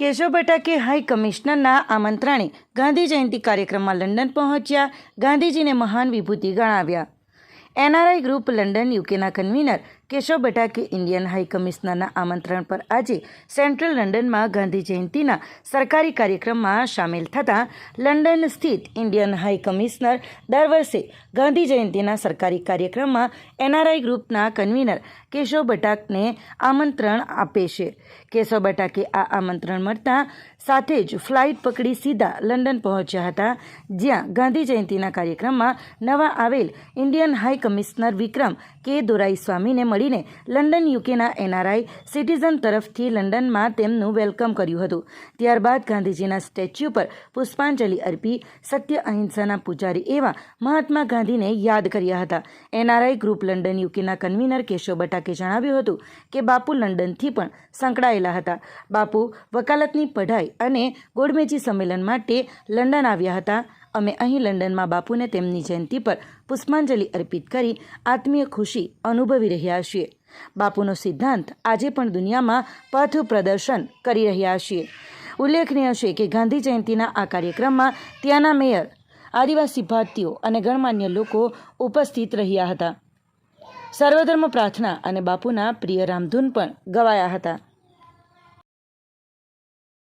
Keshav Batake high કમિશનરના આમંત્રણે ગાંધી જયંતિ કાર્યક્રમમાં લંડન પહોંચ્યા. ગાંધીજીને મહાન વિભૂતિ ગણાવ્યા. એનઆરઆઈ ગ્રુપ લંડન યુકેના convener Keshav Batake Indian high કમિશનરના આમંત્રણ પર આજે સેન્ટ્રલ લંડનમાં ગાંધી જયંતિના સરકારી કાર્યક્રમમાં સામેલ થતાં લંડન સ્થિત ઇન્ડિયન હાઈ કમિશનર દર વર્ષે ગાંધી જયંતિના સરકારી કાર્યક્રમમાં એનઆરઆઈ ગ્રુપના કન્વીનર કેશવ બટાકને આમંત્રણ આપે છે. કેશવ બટાકે આ આમંત્રણ મળતા સાથે જ ફ્લાઇટ પકડી સીધા લંડન પહોંચ્યા હતા, જ્યાં ગાંધી જયંતિના કાર્યક્રમમાં નવા આવેલ ઇન્ડિયન હાઈ કમિશનર વિક્રમ કે દોરાઈ સ્વામીને મળીને લંડન યુકેના એનઆરઆઈ સિટીઝન તરફથી લંડનમાં તેમનું વેલકમ કર્યું હતું. ત્યારબાદ ગાંધીજીના સ્ટેચ્યુ પર પુષ્પાંજલિ અર્પી સત્ય અહિંસાના પૂજારી એવા મહાત્મા ગાંધીને યાદ કર્યા હતા. એનઆરઆઈ ગ્રુપ લંડન યુકેના કન્વીનર કેશવ બટાકે જણાવ્યું હતું કે બાપુ લંડનથી પણ સંકળાયેલા હતા. બાપુ વકાલતની પઢાઈ અને ગોળમેજી સંમેલન માટે લંડન આવ્યા હતા. અમે અહીં લંડનમાં બાપુને તેમની જયંતિ પર પુષ્પાંજલિ અર્પિત કરી આત્મીય ખુશી અનુભવી રહ્યા છીએ. બાપુનો સિદ્ધાંત આજે પણ દુનિયામાં પથ પ્રદર્શન કરી રહ્યા છીએ. ઉલ્લેખનીય છે કે ગાંધી જયંતિના આ કાર્યક્રમમાં ત્યાંના મેયર, આદિવાસી ભારતીયો અને ગણમાન્ય લોકો ઉપસ્થિત રહ્યા હતા. સર્વધર્મ પ્રાર્થના અને બાપુના પ્રિય રામધૂન પણ ગવાયા હતા.